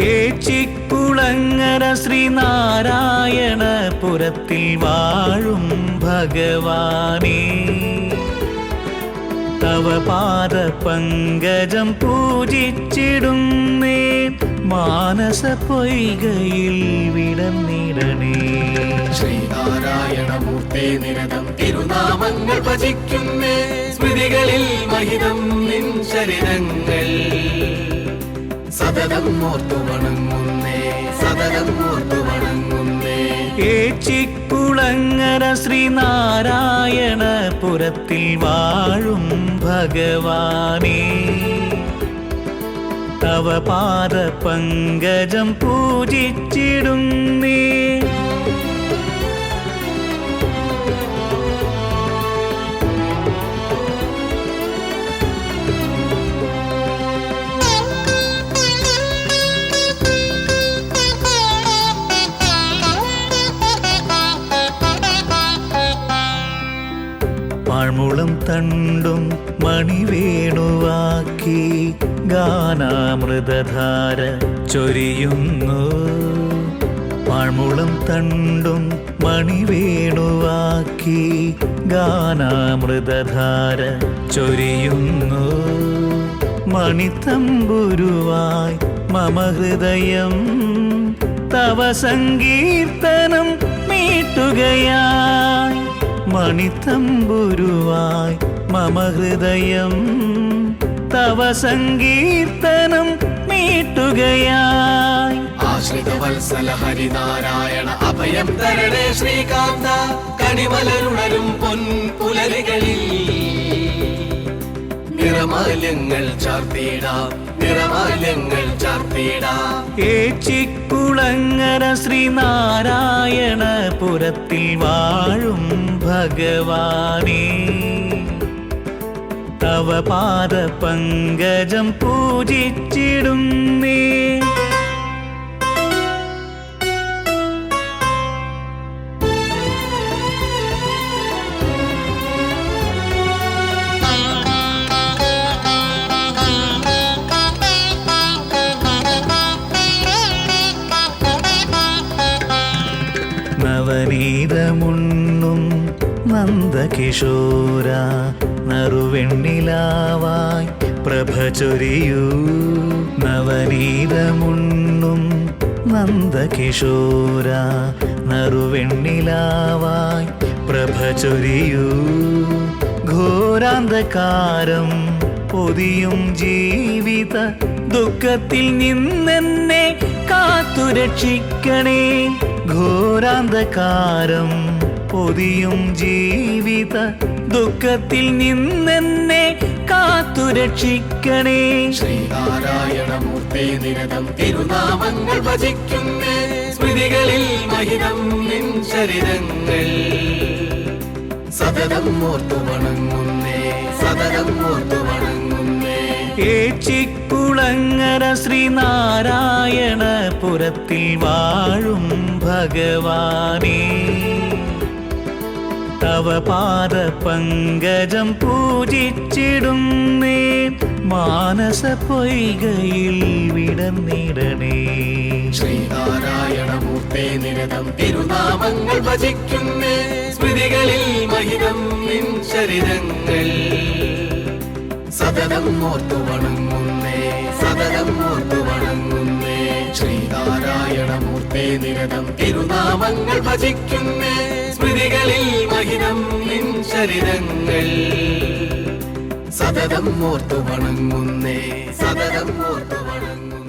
ഏച്ചിക്കുളങ്ങര ശ്രീനാരായണ പുരത്തിൽ വാഴും ഭഗവാനേ. തവ പാദ പങ്കജം പൂജിച്ചിടുന്നേ. മാനസ പൊയ്കയിൽ വിടന്നിടണേ. ശ്രീനാരായണമൂർത്തേ നിരതം തിരുനാമങ്ങൾ ഭജിക്കുന്നേ. സ്മൃതികളിൽ മഹിതം നിൻ ശരീരങ്ങൾ സതതം ഓർത്തു വണങ്ങുന്നേ സദകം ഓർത്തു വണങ്ങുന്നേ ഏച്ചിക്കുളങ്ങര ശ്രീനാരായണ പുരത്തിൽ വാഴും ഭഗവാനേ. തവ പാദ പങ്കജം പൂജിച്ചിടുന്നേ. പാഴ്മുളം തണ്ടും മണിവേണുവാക്കി ഗാനാമൃതധാര ചൊരിയുന്നു. പാഴ്മുളം തണ്ടും മണിവേണുവാക്കി ഗാനാമൃതധാര ചൊരിയുന്നു. മണിത്തമ്പുരുവായി മമ ഹൃദയം തവ സങ്കീർത്തനം മീട്ടുകയായി മണിത്തമ്പുരുവായി മമ ഹൃദയം തവ സങ്കീർത്തനം മീട്ടുകയായി ആശ്രിത വത്സല ഹരിനാരായണ അഭയം തരണേ ശ്രീകാന്ത കണിമലരുണരും പൊൻ പുലരികളിൽ നിറമാല്യങ്ങൾ ചാർത്തിയിടാം നിറമാല്യങ്ങൾ ചാർത്തിയിടാം. ഏച്ചിക്കുളങ്ങര ശ്രീനാരായണ പുരത്തിൽ വാഴും ഭഗവാനേ. തവ പാദ പങ്കജം പൂജിച്ചിടുന്നേ. നവനീതമുണ്ണും നന്ദകിശോര നറുവെണ്ണിലാവായി പ്രഭ ചൊരിയൂ നവനീതമുണ്ണും നന്ദകിശോര നറുവെണ്ണിലാവായി പ്രഭ ചൊരിയൂ ഘോരാന്ധകാരം പൊതിയും ജീവിത ദുഃഖത്തിൽ നിന്നെന്നെ കാത്തുരക്ഷിക്കണേ. ഘോരാന്ധകാരം പൊതിയും ജീവിത ദുഃഖത്തിൽ നിന്നെന്നെ കാത്തുരക്ഷിക്കണേ ശ്രീനാരായണമൂർത്തി നിരതം തിരുനാമങ്ങൾ ഭജിക്കുന്നേ. സ്മൃതികളിൽ മഹിതം നിൻ ശരീരങ്ങൾ സതതം ഓർത്തു വണങ്ങുന്നേ സതതം ഓർത്തു വണങ്ങുന്നേ. ഏച്ചിക്കുളങ്ങര ശ്രീനാരായണ പുരത്തിൽ വാഴും ഭഗവാനേ. തവ പാദ പങ്കജം പൂജിച്ചിടുന്നേ മാനസ പൊയ്കയിൽ വിടന്നിടണേ ശ്രീനാരായണമൂർത്തേ നിരതം തിരുനാമങ്ങൾ ഭജിക്കുന്നേ സ്മൃതികളിൽ മഹിതം നിൻ ശരീരങ്ങൾ സതതം ഓർത്തു വണങ്ങുന്നേ സതതം ഓർത്തു വണങ്ങുന്നേ ശ്രീനാരായണമൂർത്തി നിരതം തിരുനാമങ്ങൾ ഭജിക്കുന്നേ. സ്മൃതികളിൽ മഹിതം നിൻ സതതം ഓർത്തു വണങ്ങുന്നേ സതതം ഓർത്തു വണങ്ങുന്നേ